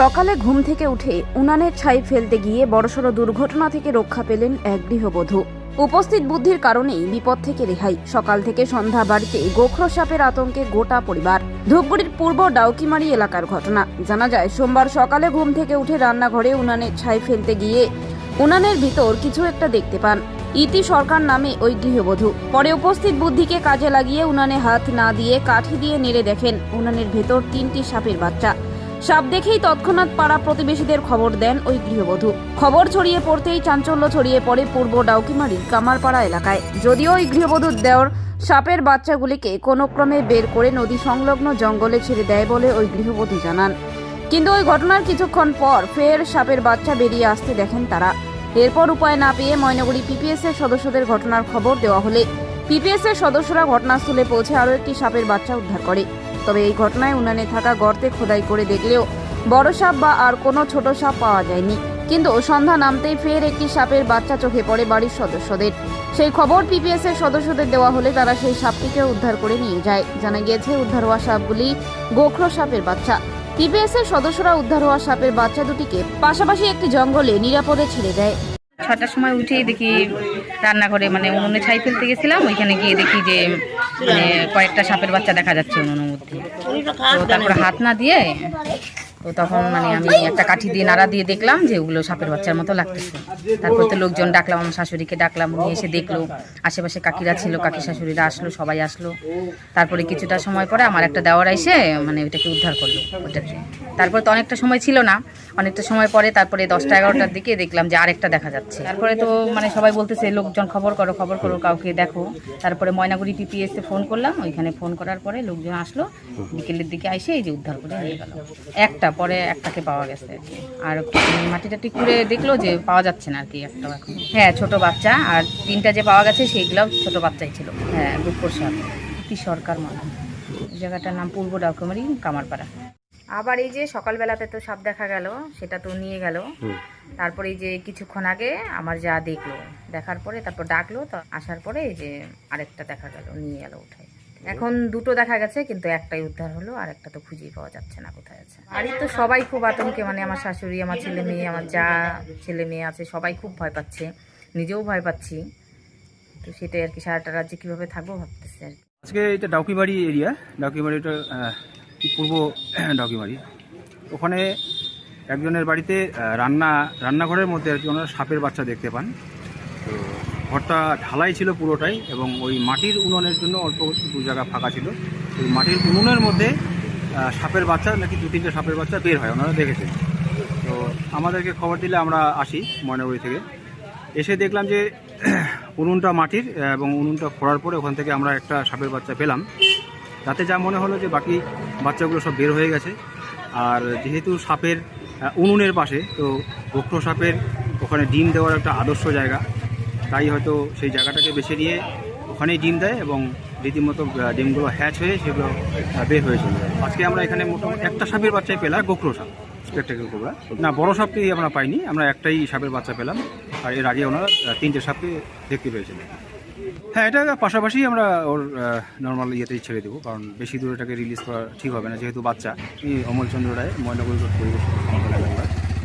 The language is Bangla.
সকালে ঘুম থেকে উঠে উনানের ছাই ফেলতে গিয়ে বড়সড় দুর্ঘটনা থেকে রক্ষা পেলেন এক গৃহবধূ। উপস্থিত বুদ্ধির কারণেই বিপদ থেকে রেহাই। সকাল থেকে সন্ধ্যা বাড়িতে গোখরো সাপের আতঙ্কে গোটা পরিবার। ধূপগুড়ির পূর্ব ডাউকিমারি এলাকার ঘটনা। জানা যায়, সোমবার সকালে ঘুম থেকে উঠে রান্নাঘরে উনানের ছাই ফেলতে গিয়ে উনানের ভিতর কিছু একটা দেখতে পান। ইতি সরকার নামে ওই গৃহবধূ। পরে উপস্থিত বুদ্ধিকে কাজে লাগিয়ে উনানে হাত না দিয়ে কাঠি দিয়ে নেড়ে দেখেন। উনানের ভেতর তিনটি সাপের বাচ্চা। সাপ দেখেই তৎক্ষণাৎ পাড়া প্রতিবেশীদের খবর দেন ওই গৃহবধূ। খবর ছড়িয়ে পড়তেই চাঞ্চল্য ছড়িয়ে পড়ে পূর্ব ডাউকিমারির কামারপাড়া এলাকায়। যদিও ওই গৃহবধূর দেওর সাপের বাচ্চাগুলিকে কোনো ক্রমে বের করে নদী সংলগ্ন জঙ্গলে ছেড়ে দেয় বলে ওই গৃহবধূ জানান। কিন্তু ওই ঘটনার কিছুক্ষণ পর ফের সাপের বাচ্চা বেরিয়ে আসতে দেখেন তারা। এরপর উপায় না পেয়ে ময়নাগুড়ি পিপিএস এর সদস্যদের ঘটনার খবর দেওয়া হলে। পিপিএস এর সদস্যরা ঘটনাস্থলে পৌঁছে আরও একটি সাপের বাচ্চা উদ্ধার করে। তবে এই ঘটনায় উনানে থাকা গর্তে খোদাই করে দেখলেও বড় সাপ বা আর কোনো ছোট সাপ পাওয়া যায়নি। কিন্তু সন্ধ্যা নামতেই ফের একটি সাপের বাচ্চা চোখে পড়ে বাড়ির সদস্যদের। সেই খবর পিপিএস এর সদস্যদের দেওয়া হলে তারা সেই সাপটিকে উদ্ধার করে নিয়ে যায়। জানা গিয়েছে, উদ্ধার হওয়া সাপগুলি গোখরো সাপের বাচ্চা। পিপিএস এর সদস্যরা উদ্ধার হওয়া সাপের বাচ্চা দুটিকে পাশাপাশি একটি জঙ্গলে নিরাপদে ছেড়ে দেয়। ছটার সময় উঠেই দেখি রান্নাঘরে মানে উনুনে ছাই ফেলতে গেছিলাম, ওইখানে গিয়ে দেখি যে মানে কয়েকটা সাপের বাচ্চা দেখা যাচ্ছে উনুনের মধ্যে। তো তারপরে হাত না দিয়ে তো তখন মানে আমি একটা কাঠি দিয়ে নাড়া দিয়ে দেখলাম যে ওগুলো সাপের বাচ্চার মতো লাগতেছে। তারপর তো লোকজন ডাকলাম আমার শাশুড়িকে ডাকলাম, উনি এসে দেখল, আশেপাশে কাকিরা ছিল, কাকি শাশুড়িরা আসলো, সবাই আসলো। তারপরে কিছুটা সময় পরে আমার একটা দেওয়ার এসে মানে ওইটাকে উদ্ধার করল ওটাকে তারপরে তো অনেকটা সময় ছিল না, অনেকটা সময় পরে তারপরে দশটা এগারোটার দিকে দেখলাম যে আরেকটা দেখা যাচ্ছে। তারপরে তো মানে সবাই বলতেছে, লোকজন খবর করো খবর করো, কাউকে দেখো। তারপরে ময়নাগুড়ি পিপিএসে ফোন করলাম, ওইখানে ফোন করার পরে লোকজন আসলো, বিকেলের দিকে এসে এই যে উদ্ধার করে নিয়ে গেল। একটা পরে একটাকে পাওয়া গেছে আর কি। আর মাটি টাটি করে দেখল যে পাওয়া যাচ্ছে না আর কি একটাও এখন। হ্যাঁ ছোট বাচ্চা আর তিনটা যে পাওয়া গেছে সেইগুলো ছোট বাচ্চাই ছিল। হ্যাঁ সাপ কি সরকার মনে জায়গাটার নাম পূর্ব ডাকুমারি কামারপাড়া। আবার এই যে সকালবেলাতে তো সাপ দেখা গেল সেটা তো নিয়ে গেল। তারপরে এই যে কিছুক্ষণ আগে আমার যা দেখল দেখার পরে তারপর ডাকলো তো আসার পরে এই যে আরেকটা দেখা গেল নিয়ে গেল উঠায় এখন দুটো দেখা গেছে কিন্তু একটাই উদ্ধার হলো আর একটা তো খুঁজেই পাওয়া যাচ্ছে না কোথায় আছে। বাড়ির তো সবাই খুব আতঙ্কে মানে আমার শাশুড়ি আমার ছেলে মেয়ে আমার যা ছেলে মেয়ে আছে সবাই খুব ভয় পাচ্ছে। নিজেও ভয় পাচ্ছি। তো সেটাই আর কি সারাটা রাজ্যে কীভাবে থাকব ভাবতেছি আর কি। আজকে এটা ডাউকিবাড়ি এরিয়া ডাউকিবাড়িটা পূর্ব ডাউকিবাড়ি। ওখানে একজনের বাড়িতে রান্না রান্নাঘরের মধ্যে আর কি ওনারা সাপের বাচ্চা দেখতে পান। তো ঘরটা ঢালাই ছিল পুরোটাই এবং ওই মাটির উনুনের জন্য অল্প দু জায়গা ফাঁকা ছিল। ওই মাটির উনুনের মধ্যে সাপের বাচ্চা নাকি দু তিনটে সাপের বাচ্চা বের হয়, ওনারা দেখেছেন। তো আমাদেরকে খবর দিলে আমরা আসি ময়নাগুড়ি থেকে। এসে দেখলাম যে, উনুনটা মাটির, এবং উনুনটা খোঁড়ার পরে ওখান থেকে আমরা একটা সাপের বাচ্চা পেলাম। তাতে যা মনে হলো যে বাকি বাচ্চাগুলো সব বের হয়ে গেছে। আর যেহেতু সাপের উনুনের পাশে, তো বক্র সাপের ওখানে ডিম দেওয়ার একটা আদর্শ জায়গা। তাই হয়তো সেই জায়গাটাকে বেছে নিয়ে ওখানেই ডিম দেয় এবং রীতিমতো ডিমগুলো হ্যাচ হয়ে সেগুলো বের হয়ে চলে যায়। আজকে আমরা এখানে মোটামুটি একটা সাপের বাচ্চাই পেলাম গোখরো সাপ। স্পেকটেকেল কোবরা না বড় সাপটি আমরা পাইনি আমরা একটাই সাপের বাচ্চা পেলাম। আর এর আগে ওনারা তিনটে সাপকে দেখতে পেয়েছিলেন। হ্যাঁ এটা পাশাপাশি আমরা ওর নর্মাল ইয়েতেই ছেড়ে দেবো কারণ বেশি দূরে এটাকে রিলিজ করা ঠিক হবে না যেহেতু বাচ্চা। অমলচন্দ্র রায় ময়নাগুড়ি পরিবেশ